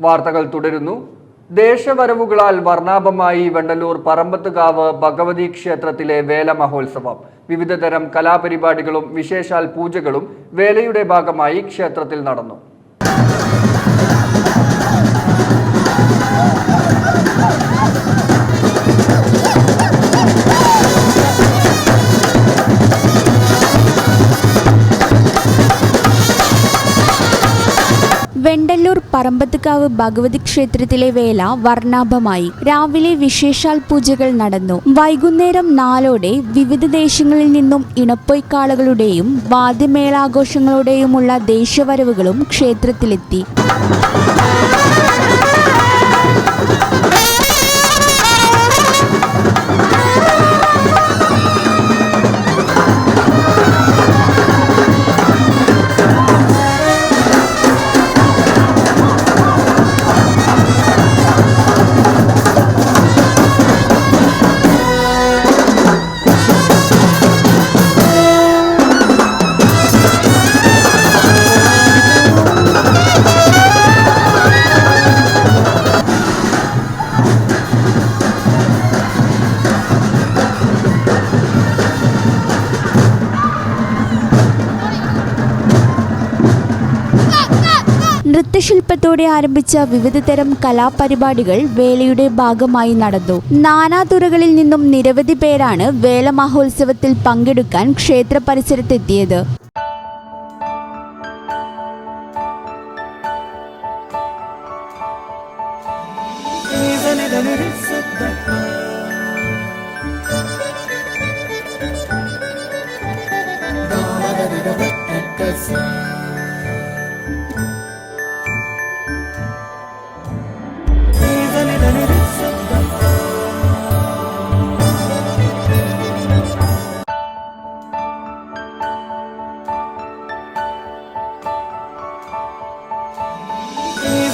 വാർത്തകൾ തുടരുന്നു. ദേശവരവുകളാൽ വർണാഭമായി വെണ്ടലൂർ പറമ്പത്തുകാവ് ഭഗവതി ക്ഷേത്രത്തിലെ വേല മഹോത്സവം. വിവിധതരം കലാപരിപാടികളും വിശേഷാൽ പൂജകളും വേലയുടെ ഭാഗമായി ക്ഷേത്രത്തിൽ നടന്നു. വെണ്ടല്ലൂർ പറമ്പത്തുകാവ് ഭഗവതി ക്ഷേത്രത്തിലെ വേല വർണാഭമായി. രാവിലെ വിശേഷാൽ പൂജകൾ നടന്നു. വൈകുന്നേരം നാലോടെ വിവിധ ദേശങ്ങളിൽ നിന്നും ഇണപ്പൊയ്ക്കാളുകളുടെയും വാദ്യമേളാഘോഷങ്ങളുടെയുമുള്ള ദേശവരവുകളും ക്ഷേത്രത്തിലെത്തി. നൃത്തശില്പത്തോടെ ആരംഭിച്ച വിവിധതരം കലാപരിപാടികൾ വേലയുടെ ഭാഗമായി നടന്നു. നാനാതുറകളിൽ നിന്നും നിരവധി പേരാണ് വേല മഹോത്സവത്തിൽ പങ്കെടുക്കാൻ ക്ഷേത്ര പരിസരത്തെത്തിയത്.